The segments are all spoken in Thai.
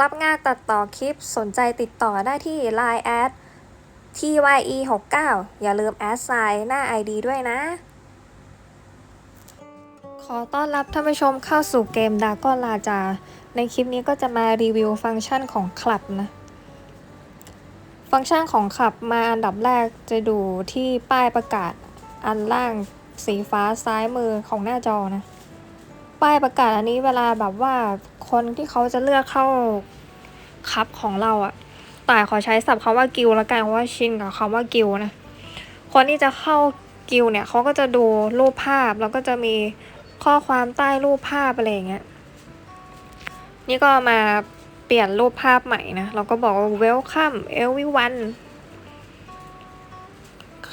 รับงานตัดต่อคลิปสนใจติดต่อได้ที่ Line แอด TYE69 อย่าลืมแอดไซน์หน้า ID ด้วยนะ ขอต้อนรับท่านผู้ชมเข้าสู่เกมดากอนลาจา ในคลิปนี้ก็จะมารีวิวฟังก์ชันของคลับนะ ฟังก์ชันของคลับมาอันดับแรกจะดูที่ป้ายประกาศอันล่างสีฟ้าซ้ายมือของหน้าจอนะ ป้ายประกาศอันนี้เวลาแบบว่าคนที่เขาจะเลือกเข้าคับของเราอะแต่ขอใช้ศัพท์คำว่ากิลล้วกันเพราะว่าชินกับคำว่ากิลนะ คนที่จะเข้ากิลเนี่ยเขาก็จะดูรูปภาพแล้วก็จะมีข้อความใต้รูปภาพอะไรอย่างเงี้ย นี่ก็มาเปลี่ยนรูปภาพใหม่นะ เราก็บอกว่า welcome everyone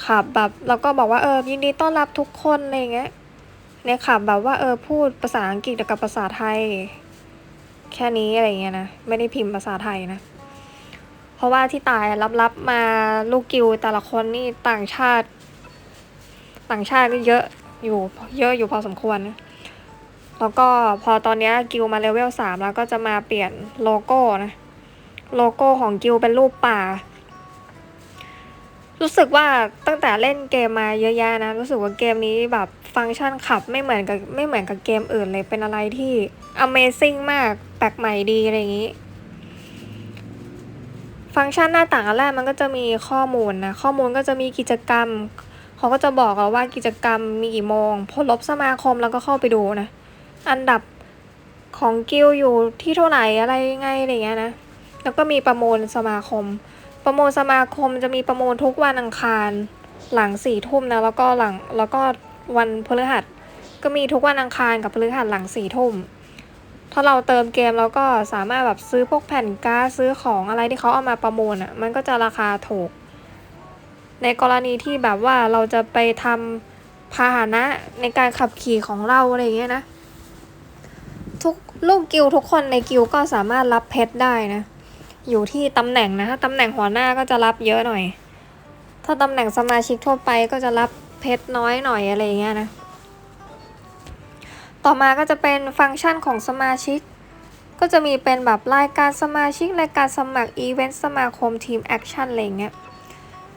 ขับแบบเราก็บอกว่าเออยินดีต้อนรับทุกคนอะไรอย่างเงี้ย เนี่ยค่ะแบบว่าเออพูดภาษาอังกฤษกับภาษาไทย แค่นี้อะไรเงี้ยนะไม่ได้พิมพ์ภาษาไทยนะ เพราะว่าที่ตายรับๆมาลูกกิวแต่ละคนนี่ต่างชาติ ต่างชาตินี่เยอะอยู่เยอะอยู่พอสมควร แล้วก็พอตอนเนี้ยกิวมาเลเวลสามแล้วก็จะมาเปลี่ยนโลโก้นะ โลโก้ของกิวเป็นรูปป่า รู้สึกว่าตั้งแต่เล่นเกมมาเยอะแยะนะ รู้สึกว่าเกมนี้แบบ ฟังก์ชันขับไม่เหมือนกับไม่เหมือนกับเกมอื่นเลยเป็นอะไรที่ Amazing มากแปลกใหม่ดีอะไรอย่างนี้ ฟังก์ชันหน้าต่างอันแรกมันก็จะมีข้อมูลนะ ข้อมูลก็จะมีกิจกรรม เขาก็จะบอกเราว่ากิจกรรมมีกี่โมงพอลบสมาคมแล้วก็เข้าไปดูนะ อันดับของกิลอยู่ที่เท่าไหร่อะไรยังไงอะไรเงี้ยนะ แล้วก็มีประมูลสมาคม ประมูลสมาคมจะมีประมูลทุกวันอังคารหลังสี่ทุ่มนะแล้วก็หลังแล้วก็ วันพฤหัส ก็มีทุกวันอังคารกับพฤหัสหลังสี่ทุ่มถ้าเราเติมเกมแล้วก็สามารถแบบซื้อพวกแผ่นการ์ดซื้อของอะไรที่เขาเอามาประมูลอะ มันก็จะราคาถูก ในกรณีที่แบบว่าเราจะไปทำพาหนะในการขับขี่ของเราอะไรอย่างเงี้ยนะ ทุกลูกกิลทุกคนในกิลก็สามารถรับเพชรได้นะ อยู่ที่ตำแหน่งนะถ้าตำแหน่งหัวหน้าก็จะรับเยอะหน่อย ถ้าตำแหน่งสมาชิกทั่วไปก็จะรับ เพชรน้อยหน่อยอะไรเงี้ยนะ ต่อมาก็จะเป็นฟังก์ชันของสมาชิก ก็จะมีเป็นแบบรายการสมาชิกรายการสมัครอีเวนต์สมาคมทีมแอคชั่นอะไรเงี้ย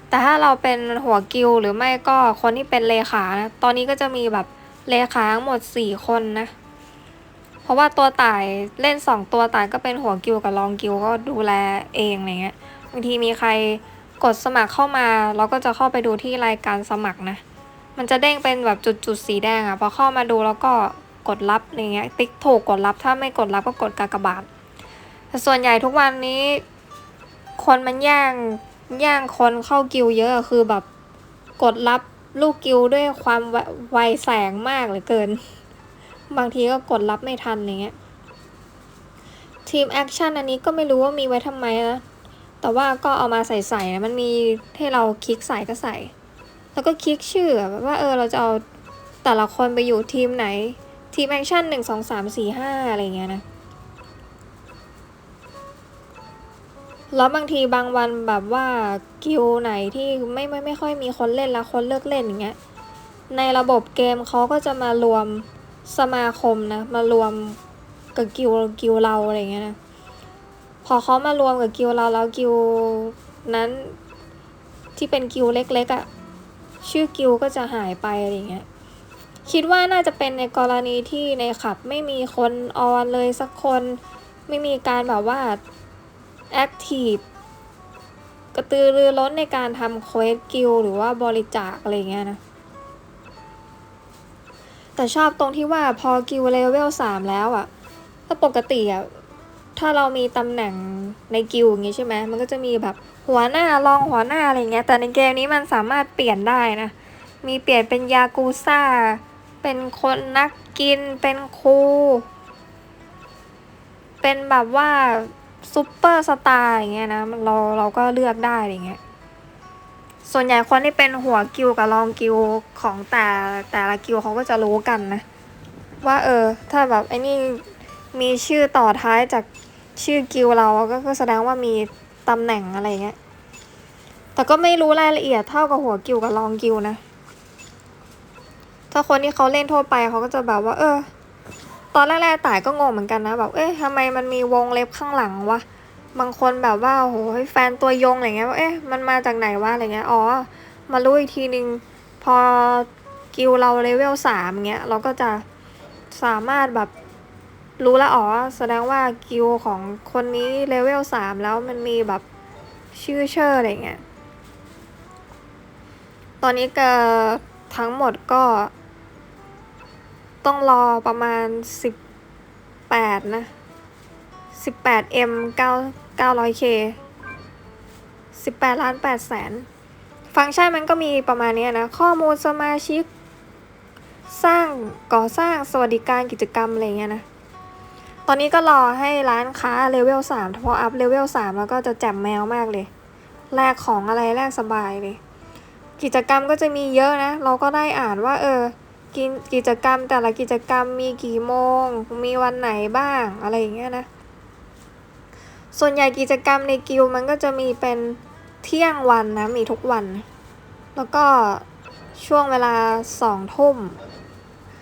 แต่ถ้าเราเป็นหัวกิลหรือไม่ก็คนที่เป็นเลขานะตอนนี้ก็จะมีแบบเลขาทั้งหมด 4 คนนะ เพราะว่าตัวต่ายเล่น 2 ตัวต่ายก็เป็นหัวกิลกับรองกิลก็ดูแลเองอะไรเงี้ยบางทีมีใครกดสมัครเข้ามา เราก็จะเข้าไปดูที่รายการสมัครนะ มันจะเด้งเป็นแบบจุดๆสีแดงอะ่ะพอเข้ามาดูแล้วก็กดรับอะไรเงี้ยติ๊กถูกกดรับถ้าไม่กดรับก็กดกากบาทแต่ส่วนใหญ่ทุกวันนี้ คนมันแย่งแย่งคนเข้ากิลเยอะอะคือแบบกดรับลูกกิลด้วยความไวไวแสงมากเหลือเกิน บางทีก็กดรับไม่ทันอย่างเงี้ยทีมแอคชั่นอันนี้ก็ไม่รู้ว่ามีไว้ทำไมนะแต่ว่าก็เอามาใส่ใส่นะมันมีให้เราคลิกใส่ก็ใส่ แล้วก็คลิกชื่อแบบว่าเออเราจะเอาแต่ละคนไปอยู่ทีมไหน ทีมแอคชั่นหนึ่งสองสามสี่ห้าอะไรเงี้ยนะ แล้วบางทีบางวันแบบว่ากิลไหนที่ไม่ไม่ไม่ค่อยมีคนเล่นแล้วคนเลิกเล่นอย่างเงี้ย ในระบบเกมเขาก็จะมารวมสมาคมนะ มารวมกับกิลกิลเราอะไรเงี้ยนะ พอเขามารวมกับกิลเราแล้วกิลนั้นที่เป็นกิลเล็กๆอะ่ะ ชื่อกิลก็จะหายไปอะไรเงี้ยคิดว่าน่าจะเป็นในกรณีที่ในขับไม่มีคนออนเลยสักคน ไม่มีการแบบว่าแอคทีฟกระตือรือร้นในการทำเควสกิลหรือว่าบริจาคอะไรเงี้ยนะ แต่ชอบตรงที่ว่าพอกิลเลเวลสามแล้วอะถ้าปกติอะ่ะถ้าเรามีตำแหน่งในกิลอย่างงี้ใช่ไหมมันก็จะมีแบบ หัวหน้ารองหัวหน้าอะไรเงี้ย แต่ในเกมนี้มันสามารถเปลี่ยนได้นะ มีเปลี่ยนเป็นยากูซ่า เป็นคนนักกิน เป็นครู เป็นแบบว่าซูเปอร์สตาร์อย่างเงี้ยนะเราเราก็เลือกได้อะไรเงี้ย ส่วนใหญ่คนที่เป็นหัวกิลกับรองกิลของแต่แต่ละกิลเขาก็จะรู้กันนะ ว่าเออ ถ้าแบบไอ้นี่มีชื่อต่อท้ายจากชื่อกิลเราก็แสดงว่ามี ตำแหน่งอะไรเงี้ย แต่ก็ไม่รู้รายละเอียดเท่ากับหัวกิลกับรองกิลนะ ถ้าคนที่เขาเล่นทั่วไปเขาก็จะแบบว่า เออ ตอนแรกๆต่ายก็งงเหมือนกันนะแบบ เอ๊ะทำไมมันมีวงเล็บข้างหลังวะ บางคนแบบว่าโอ้โหแฟนตัวยงอะไรเงี้ยว่าเอ๊ะมันมาจากไหนวะอะไรเงี้ย อ๋อ มารู้อีกทีนึงพอกิลเราเลเวลสามเงี้ยเราก็จะสามารถแบบ รู้แล้วอ๋อ แสดงว่ากิลของคนนี้เลเวลสามแล้วมันมีแบบชื่อเชอร์อะไรเงี้ย ตอนนี้ก็ทั้งหมดก็ ต้องรอประมาณสิบแปดนะสิบแปด M เก้าเก้าร้อย K สิบแปดล้านแปดแสน ฟังก์ชันมันก็มีประมาณเนี้ยนะ ข้อมูลสมาชิก สร้างก่อสร้างสวัสดิการกิจกรรมอะไรเงี้ยนะ ตอนนี้ก็รอให้ร้านค้าเลเวลสามพออัพเลเวลสามแล้วก็จะแจ่มแมวมากเลยแลกของอะไรแลกสบายเลย กิจกรรมก็จะมีเยอะนะ เราก็ได้อ่านว่า เออกินกิจกรรมแต่ละกิจกรรมมีกี่โมง มีวันไหนบ้างอะไรอย่างเงี้ยนะ ส่วนใหญ่กิจกรรมในกิลมันก็จะมีเป็นเที่ยงวันนะมีทุกวัน แล้วก็ช่วงเวลาสองทุ่ม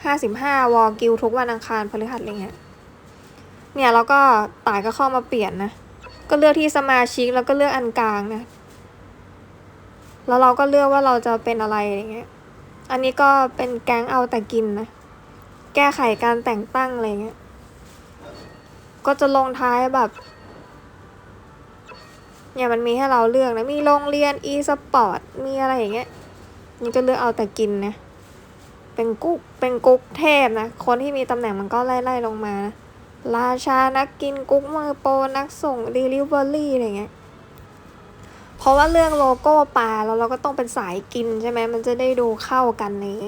ห้าสิบห้าวอกิลทุกวันอังคารพฤหัสอะไรเงี้ย เนี่ยแล้วก็ต่ายก็เข้ามาเปลี่ยนนะ ก็เลือกที่สมาชิกแล้วก็เลือกอันกลางนะ แล้วเราก็เลือกว่าเราจะเป็นอะไรอย่างเงี้ย อันนี้ก็เป็นแก๊งเอาแต่กินนะ แก้ไขการแต่งตั้งอะไรเงี้ย ก็จะลงท้ายแบบเนี่ยมันมีให้เราเลือกนะ มีโรงเรียน e สปอร์ตมีอะไรอย่างเงี้ย นี่ก็เลือกเอาแต่กินนะ เป็นกุ๊ก เป็นกุ๊กเทพนะ คนที่มีตำแหน่งมันก็ไล่ไล่ลงมานะ ราชานักกินกุ๊กมือโปรนักส่ง delivery อะไรเงี้ยเพราะว่าเรื่องโลโก้ปลาแล้วเราก็ต้องเป็นสายกินใช่ไหมมันจะได้ดูเข้ากันนี้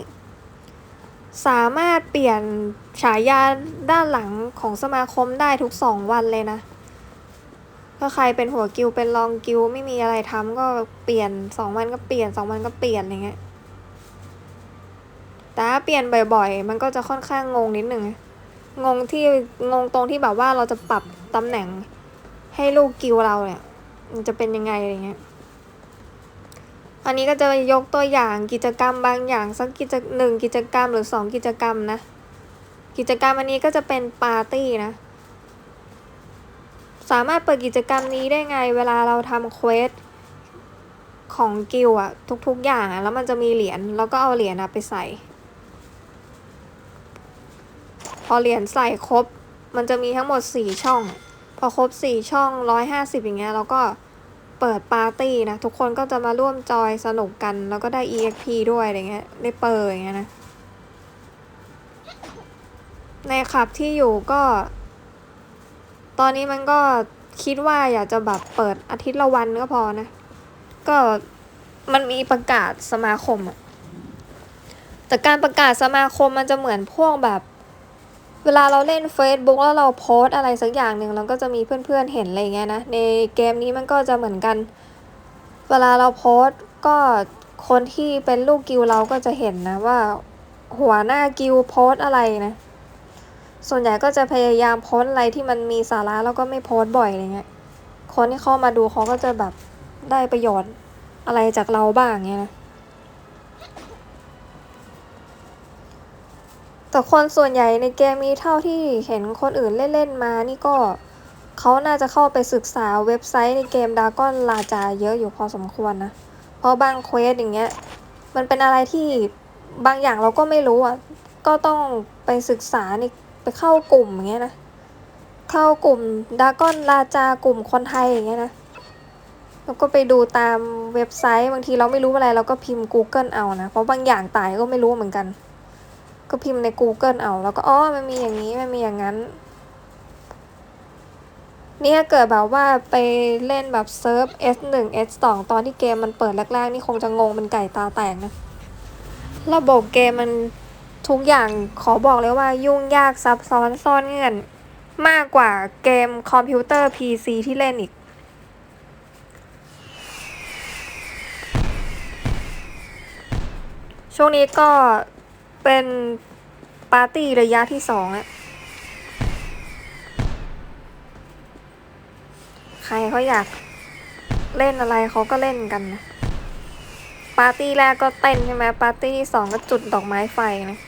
สามารถเปลี่ยนฉายาด้านหลังของสมาคมได้ทุกสองวันเลยนะ ถ้าใครเป็นหัวกิวเป็นรองกิวไม่มีอะไรทำก็เปลี่ยนสองวันก็เปลี่ยนสองวันก็เปลี่ยนอะไรเงี้ยแต่เปลี่ยนบ่อยๆ มันก็จะค่อนข้างงงนิดหนึ่ง งงที่งงตรงที่แบบว่าเราจะปรับตำแหน่งให้ลูกกิวเราเนี่ยมันจะเป็นยังไงอะไรเงี้ย อันนี้ก็จะยกตัวอย่างกิจกรรมบางอย่างสักกิจหนึ่งกิจกรรมหรือสองกิจกรรมนะ กิจกรรมอันนี้ก็จะเป็นปาร์ตี้นะ สามารถเปิดกิจกรรมนี้ได้ไงเวลาเราทำเควสของกิลอะทุกๆอย่างอะแล้วมันจะมีเหรียญแล้วก็เอาเหรียญอะไปใส่ พ อเหรียญใส่ครบ มันจะมีทั้งหมดสี่ช่อง พอครบสี่ช่องร้อยห้าสิบอย่างเงี้ยเราก็เปิดปาร์ตี้นะ ทุกคนก็จะมาร่วมจอยสนุกกัน แล้วก็ได้ EXP ด้วยอะไรเงี้ยได้เปิดอย่างเงี้ยนะ ในขับที่อยู่ก็ ตอนนี้มันก็คิดว่าอยากจะแบบเปิดอาทิตย์ละวันก็พอนะ ก็มันมีประกาศสมาคมอะแต่การประกาศสมาคมมันจะเหมือนพวกแบบ เวลาเราเล่น Facebook แล้วเราโพสอะไรสักอย่างหนึ่งเราก็จะมีเพื่อนๆเห็นอะไรเงี้ยนะ ในเกมนี้มันก็จะเหมือนกัน เวลาเราโพสก็คนที่เป็นลูกกิวเราก็จะเห็นนะว่า หัวหน้ากิวโพสอะไรนะ ส่วนใหญ่ก็จะพยายามโพสอะไรที่มันมีสาระแล้วก็ไม่โพสบ่อยอะไรเงี้ย คนที่เข้ามาดูเขาก็จะแบบได้ประโยชน์อะไรจากเราบ้างเงี้ยนะ แต่คนส่วนใหญ่ในเกมนี้เท่าที่เห็นคนอื่นเล่นๆมานี่ก็เขาน่าจะเข้าไปศึกษาเว็บไซต์ในเกมดากอนลาจาเยอะอยู่พอสมควรนะ เพราะบางเควสอย่างเงี้ย มันเป็นอะไรที่บางอย่างเราก็ไม่รู้อะ ก็ต้องไปศึกษาในไปเข้ากลุ่มอย่างเงี้ยนะ เข้ากลุ่มดากอนลาจากลุ่มคนไทยอย่างเงี้ยนะแล้วก็ไปดูตามเว็บไซต์บางทีเราไม่รู้อะไรเราก็พิมพ์ Google เอานะ เพราะบางอย่างตายก็ไม่รู้เหมือนกัน ก็พิมพ์ใน Google เอา แล้วก็อ๋อมันมีอย่างนี้มันมีอย่างนั้น นี่ถ้าเกิดแบบว่าไปเล่นแบบเซิร์ฟ S1 S2 ตอนที่เกมมันเปิดแรกๆ นี่คงจะงงเป็นไก่ตาแตกนะ ระบบเกมมันทุกอย่างขอบอกเลยว่ายุ่งยากซับซ้อนซ่อนเงื่อน มากกว่าเกมคอมพิวเตอร์ PC ที่เล่นอีกช่วงนี้ก็ เป็นปาร์ตี้ระยะที่สองอะใครเขาอยากเล่นอะไรเขาก็เล่นกันนะปาร์ตี้แรกก็เต้นใช่ไหมปาร์ตี้ที่สองก็จุดดอกไม้ไฟนะ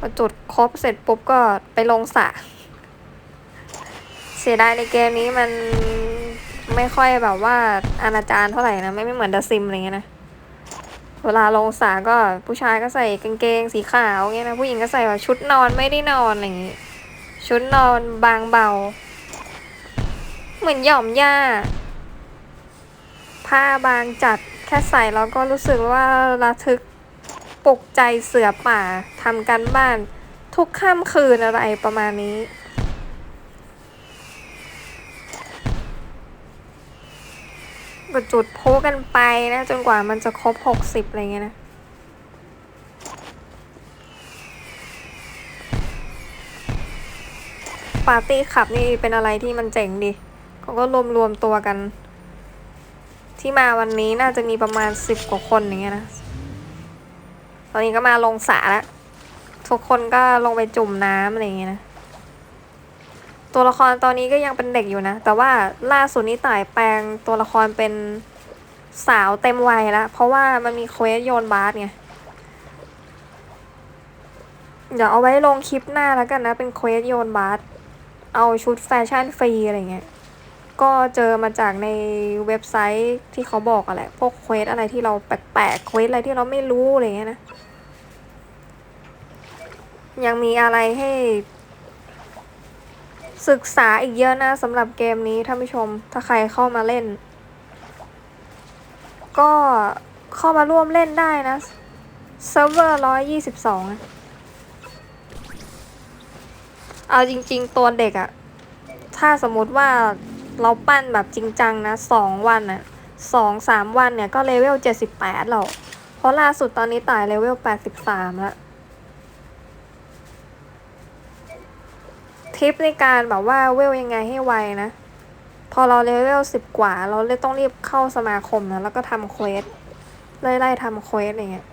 ปอจุดครบเสร็จปุ๊บก็ไปลงสระเสียดายในเกมนี้มันไม่ค่อยแบบว่าอนาจารเท่าไหร่นะ ไม่ไม่เหมือนเดอะซิมอะไรเงี้ยนะ เวลาลงสรก็ผู้ชายก็ใส่กางเกงสีขาวเงี้ยนะผู้หญิงก็ใส่แบบชุดนอนไม่ได้นอนอะไรอย่างงี้ ชุดนอนบางเบา เหมือนหย่อมหญ้า ผ้าบางจัดแค่ใส่แล้วก็รู้สึกว่าระทึกปลุกใจเสือป่าทำกันบ้าน ทุกค่ำคืนอะไรประมาณนี้ ก็จุดโพกันไปนะ จนกว่ามันจะครบหกสิบอะไรเงี้ยนะปาร์ตี้ขับนี่เป็นอะไรที่มันเจ๋งดีเขาก็รวมรวมตัวกัน ที่มาวันนี้น่าจะมีประมาณสิบกว่าคนอย่างเงี้ยนะ ตอนนี้ก็มาลงสระแล้ว ทุกคนก็ลงไปจุ่มน้ำอะไรอย่างเงี้ยนะ ตัวละครตอนนี้ก็ยังเป็นเด็กอยู่นะ แต่ว่าล่าสุดนี้ต่ายแปลงตัวละครเป็นสาวเต็มวัยแล้ว เพราะว่ามันมีเควสโยนบาสไง เดี๋ยวเอาไว้ลงคลิปหน้าแล้วกันนะ เป็นเควสโยนบาสเอาชุดแฟชั่นฟรีอะไรเงี้ย ก็เจอมาจากในเว็บไซต์ที่เขาบอกอะแหละ พวกเควสอะไรที่เราแปลกๆ เควสอะไรที่เราไม่รู้อะไรเงี้ยนะ ยังมีอะไรให้ ศึกษาอีกเยอะนะสำหรับเกมนี้ท่านผู้ชม ถ้าใครเข้ามาเล่น ก็เข้ามาร่วมเล่นได้นะเซิร์ฟเวอร์ร้อยยี่สิบสองเอาจริง ๆ ตัวเด็กอะถ้าสมมติว่าเราปั้นแบบจริงจังนะสองวันอะสองสามวันเนี่ยก็เลเวลเจ็ดสิบแปดแล้วเพราะล่าสุดตอนนี้ตายเลเวลแปดสิบสามแล้ว ทิปในการแบบว่าเวลยังไงให้ไวนะ พอเราเลเวลสิบกว่า เราเลยต้องรีบเข้าสมาคมนะแล้วก็ทำเควสไล่ไล่ทำเควสอะไรเงี้ย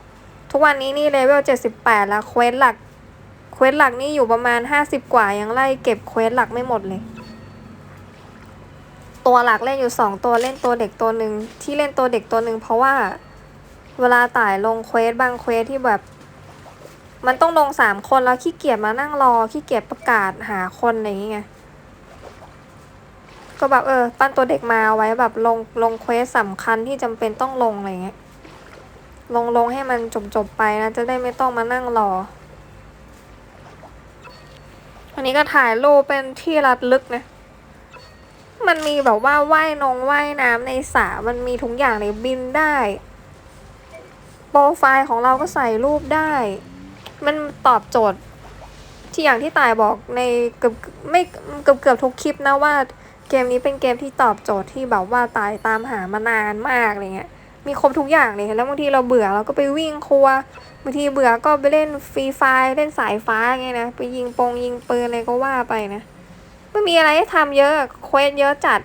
ทุกวันนี้นี่เลเวลเจ็ดสิบแปดแล้วเควสหลักเควสหลักนี่อยู่ประมาณห้าสิบกว่ายังไล่เก็บเควสหลักไม่หมดเลย ตัวหลักเล่นอยู่สองตัวเล่นตัวเด็กตัวหนึ่งที่เล่นตัวเด็กตัวหนึ่งเพราะว่าเวลาต่ายลงเควสบางเควสที่แบบ มันต้องลงสามคนแล้วขี้เกียจมานั่งรอขี้เกียจประกาศหาคนอะไรอย่างเงี้ยก็แบบเออปั้นตัวเด็กมาไว้แบบลงลงเควสสำคัญที่จำเป็นต้องลงอะไรเงี้ยลงลงให้มันจบจบไปนะ จะได้ไม่ต้องมานั่งรอวันนี้ก็ถ่ายรูปเป็นที่ระลึกนะ มันมีแบบว่าว่ายนงว่ายน้ำในสระมันมีทุกอย่างเลยบินได้ โปรไฟล์ของเราก็ใส่รูปได้ มันตอบโจทย์ ที่อย่างที่ตายบอกในเกือบไม่เกือบเกือบทุกคลิปนะว่าเกมนี้เป็นเกมที่ตอบโจทย์ที่แบบว่าตายตามหามานานมากอะไรเงี้ยมีครบทุกอย่างเลยแล้วบางทีเราเบื่อเราก็ไปวิ่งครัวบางทีเบื่อก็ไปเล่นฟรีไฟเล่นสายฟ้าไงนะไปยิงปงยิงปืนอะไรก็ว่าไปนะไม่มีอะไรให้ทำเยอะเควสเยอะจัด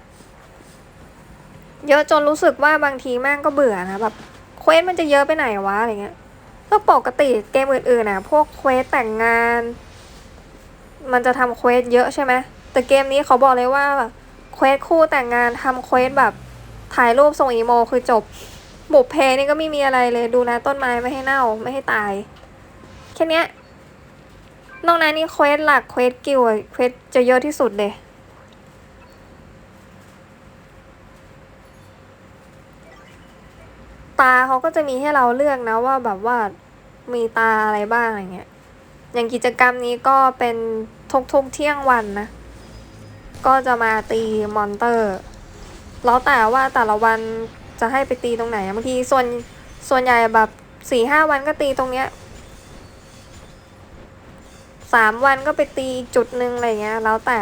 เยอะจนรู้สึกว่าบางทีแม่งก็เบื่อนะแบบเควสมันจะเยอะไปไหนวะอะไรเงี้ย ก็ปกติเกมอื่นๆนะพวกเควสแต่งงาน มันจะทำเควสเยอะใช่ไหมแต่เกมนี้เขาบอกเลยว่าเควสคู่แต่งงานทำเควสแบบถ่ายรูปส่งอีโมคือจบบุพเพนี่ก็ไม่มีอะไรเลยดูแลต้นไม้ไม่ให้เน่าไม่ให้ตาย แค่นี้นอกนั้นนี่เควสหลักเควสกิลเควสจะเยอะที่สุดเลย ตาเขาก็จะมีให้เราเลือกนะว่าแบบว่ามีตาอะไรบ้างอะไรเงี้ย อย่างกิจกรรมนี้ก็เป็นทุกๆเที่ยงวันนะ ก็จะมาตีมอนเตอร์ แล้วแต่ว่าแต่ละวันจะให้ไปตีตรงไหนบางทีส่วนส่วนใหญ่แบบสี่ห้าวันก็ตีตรงเนี้ยสามวันก็ไปตีจุดหนึ่งอะไรเงี้ย แล้วแต่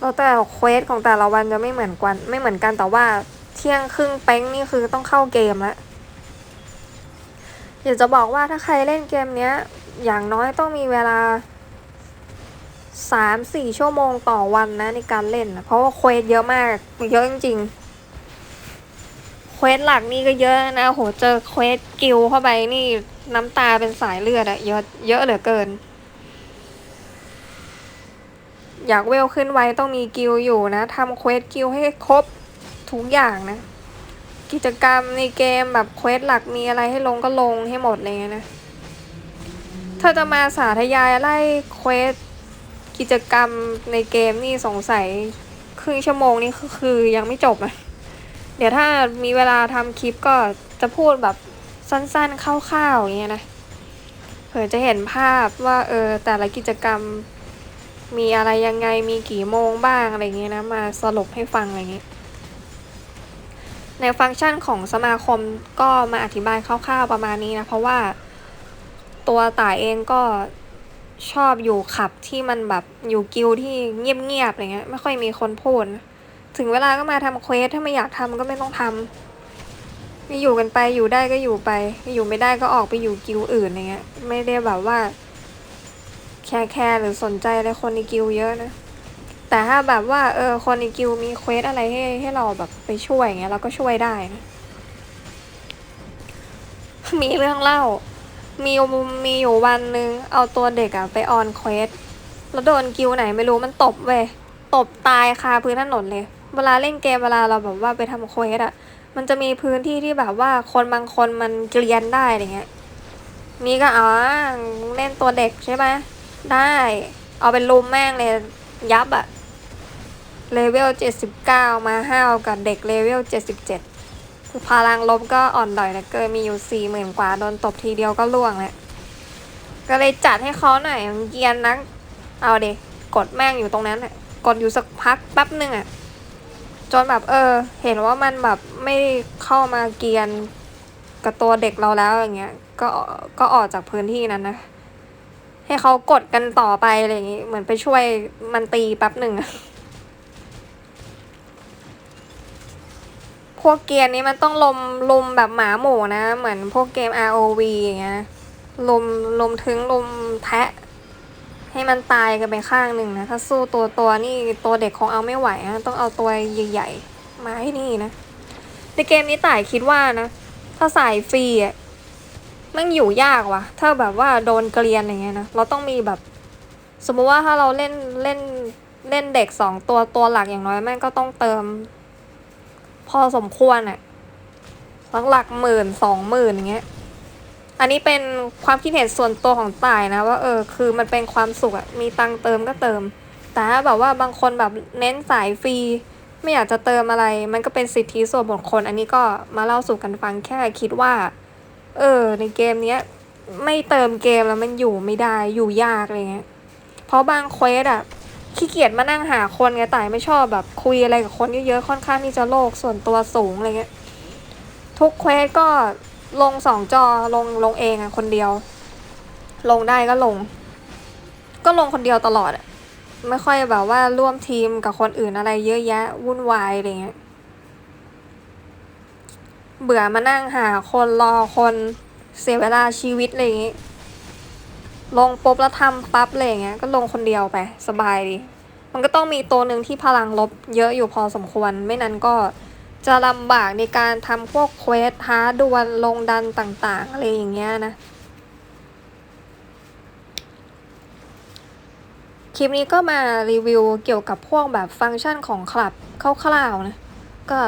แล้วแต่เควสของแต่ละวันจะไม่เหมือนกัน ไม่เหมือนกันแต่ว่า เที่ยงครึ่งเป้งนี่คือต้องเข้าเกมแล้วอยากจะบอกว่าถ้าใครเล่นเกมเนี้ย อย่างน้อยต้องมีเวลาสามสี่ชั่วโมงต่อวันนะในการเล่นนะเพราะว่าเควสเยอะมากเยอะจริงๆเควสหลักนี่ก็เยอะนะโหเจอเควสกิลเข้าไปนี่น้ำตาเป็นสายเลือดอะเยอะเยอะเหลือเกิน อยากเวลขึ้นไวต้องมีกิลอยู่นะทำเควสกิลให้ครบ ทุกอย่างนะ กิจกรรมในเกมแบบเควสหลักมีอะไรให้ลงก็ลงให้หมดเลยนะถ้าจะมาสาธยายไล่เควสกิจกรรมในเกมนี่สงสัยครึ่งชั่วโมงนี่คือยังไม่จบอะเดี๋ยวถ้ามีเวลาทำคลิปก็จะพูดแบบสั้นๆคร่าวๆอย่างเงี้ยนะเผื่อจะเห็นภาพว่าเออแต่ละกิจกรรมมีอะไรยังไงมีกี่โมงบ้างอะไรเงี้ยนะ มาสรุปให้ฟังอะไรเงี้ย ในฟังก์ชันของสมาคมก็มาอธิบายคร่าวๆประมาณนี้นะ เพราะว่าตัวต่ายเองก็ชอบอยู่ขับที่มันแบบอยู่กิลที่เงียบๆอะไรเงี้ยไม่ค่อยมีคนพูด ถึงเวลาก็มาทำเควสถ้าไม่อยากทำก็ไม่ต้องทำไม่อยู่กันไปอยู่ได้ก็อยู่ไป อยู่ไม่ได้ก็ออกไปอยู่กิลอื่นอะไรเงี้ยไม่ได้แบบว่าแคร์แคร์หรือสนใจอะไรคนในกิลเยอะนะ แต่ถ้าแบบว่าเออคนในกิลด์มีเควสอะไรให้ให้เราแบบไปช่วยอย่างเงี้ยเราก็ช่วยได้นะมีเรื่องเล่า มีมีอยู่วันนึง เอาตัวเด็กอะไปออนเควสแล้วโดนกิลด์ไหนไม่รู้มันตบเว้ยตบตายคาพื้นถนนเลย เวลาเล่นเกมเวลาเราแบบว่าไปทำเควสอะมันจะมีพื้นที่ที่แบบว่าคนบางคนมันเกลียนได้อะไรเงี้ย นี่ก็อ๋อเล่นตัวเด็กใช่ไหมได้ เอาเป็นลุมแม่งเลยยับอะ เลเวลเจ็ดสิบเก้ามาห้าวกับเด็กเลเวลเจ็ดสิบเจ็ดคือพลังลบก็อ่อนดอยนะเกินมีอยู่สี่หมื่นกว่า โดนตบทีเดียวก็ล่วงแล้วก็เลยจัดให้เขาหน่อยเกียนนัก เอาเด็กดแม่งอยู่ตรงนั้นอะกดอยู่สักพักแป๊บหนึ่งอะจนแบบเออ เห็นว่ามันแบบไม่เข้ามาเกียนกับตัวเด็กเราแล้วอย่างเงี้ย ก็ก็ออกจากพื้นที่นั้นนะ ให้เขากดกันต่อไปอะไรอย่างงี้ เหมือนไปช่วยมันตีแป๊บหนึ่งอะ พวกเกียร์นี้มันต้องลมลมแบบหมาหมูนะ เหมือนพวกเกม ROV อย่างเงี้ยลมลมถึงลมแทะ ให้มันตายกันไปข้างหนึ่งนะ ถ้าสู้ตัวตัวนี่ตัวเด็กคงเอาไม่ไหวนะต้องเอาตัวใหญ่ๆมาให้นี่นะในเกมนี้ต่ายคิดว่านะ ถ้าสายฟรีอะมันอยู่ยากว่ะ ถ้าแบบว่าโดนเกลียนอย่างเงี้ยนะ เราต้องมีแบบ สมมุติว่าถ้าเราเล่นเล่นเล่นเด็กสองตัวตัวหลักอย่างน้อยแม่งก็ต้องเติม พอสมควรอะหลักหลักหมื่นสองหมื่นอย่างเงี้ย อันนี้เป็นความคิดเห็นส่วนตัวของต่ายนะว่าเออคือมันเป็นความสุขอะมีตังเติมก็เติม แต่ถ้าแบบว่าบางคนแบบเน้นสายฟรีไม่อยากจะเติมอะไร มันก็เป็นสิทธิส่วนบุคคล อันนี้ก็มาเล่าสู่กันฟังแค่คิดว่า เออ ในเกมเนี้ยไม่เติมเกมแล้วมันอยู่ไม่ได้อยู่ยากอะไรเงี้ย เพราะบางเควสอะ ขี้เกียจมานั่งหาคนไงต่ไม่ชอบแบบคุยอะไรกับคนเยอะๆค่อนข้างที่จะโลกส่วนตัวสูงอะไรเงี้ยทุกเควสก็ลงสองจอลงลงเองอะคนเดียว ลงได้ก็ลง ก็ลงคนเดียวตลอดอะไม่ค่อยแบบว่าร่วมทีมกับคนอื่นอะไรเยอะแยะวุ่นวายอะไรเงี้ยเบื่อมานั่งหาคนรอคนเสียเวลาชีวิตอะไรอย่างงี้ ลงปุ๊บแล้วทำปั๊บเลยอย่างเงี้ยก็ลงคนเดียวไปสบายดี มันก็ต้องมีตัวหนึ่งที่พลังลบเยอะอยู่พอสมควร ไม่นั้นก็จะลำบากในการทำพวกเควสท้าดวลลงดันต่างๆอะไรอย่างเงี้ยนะ คลิปนี้ก็มารีวิวเกี่ยวกับพวกแบบฟังก์ชันของคลับคร่าวๆนะ ก็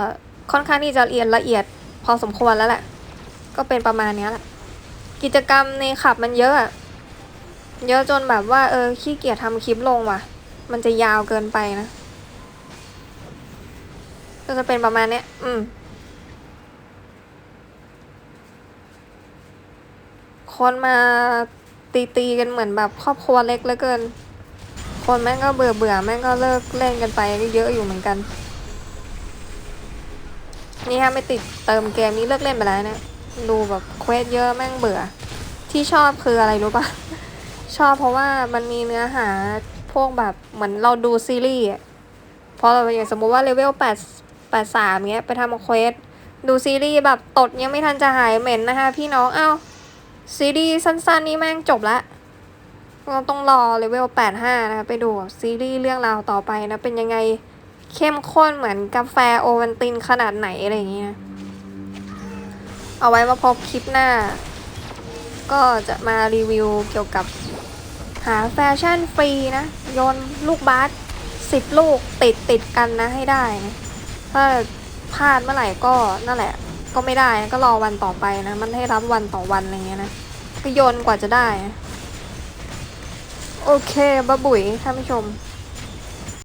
ค่อนข้างที่จะเรียนละเอียดพอสมควรแล้วแหละ ก็เป็นประมาณเนี้ยแหละ กิจกรรมในขับมันเยอะอะ เยอะจนแบบว่าเออขี้เกียจทำคลิปลงว่ะ มันจะยาวเกินไปนะ ก็จะเป็นประมาณเนี้ย อืม คนมาตีตีกันเหมือนแบบครอบครัวเล็กเหลือเกิน คนแม่งก็เบื่อเบื่อแม่งก็เลิกเล่นกันไปก็เยอะอยู่เหมือนกัน นี่ถ้าไม่ติดเติมเกมนี้เลิกเล่นไปแล้วเนี่ยดูแบบเควสเยอะแม่งเบื่อ ที่ชอบคืออะไรรู้ปะ ชอบเพราะว่ามันมีเนื้อหาพวกแบบเหมือนเราดูซีรีส์พอเราอย่างสมมุติว่าเลเวลแปดแปดสามเงี้ยไปทำเควสดูซีรีส์แบบตดยังไม่ทันจะหายเหม็นนะคะพี่น้องเอ้าซีรีส์สั้นๆนี่แม่งจบละเราต้องรอเลเวลแปดห้านะคะไปดูซีรีส์เรื่องราวต่อไปนะเป็นยังไงเข้มข้นเหมือนกาแฟโอวันตินขนาดไหนอะไรอย่างเงี้ยเอาไว้มาพบคลิปหน้า ก็จะมารีวิวเกี่ยวกับ หาแฟชั่นฟรีนะ โยนลูกบาสสิบลูกติดติดกันนะให้ได้นะถ้าพลาดเมื่อไหร่ก็นั่นแหละ ก็ไม่ได้ก็รอวันต่อไปนะ มันให้รับวันต่อวันอะไรเงี้ยนะก็โยนกว่าจะได้ โอเคบะบุ๋ยท่านผู้ชม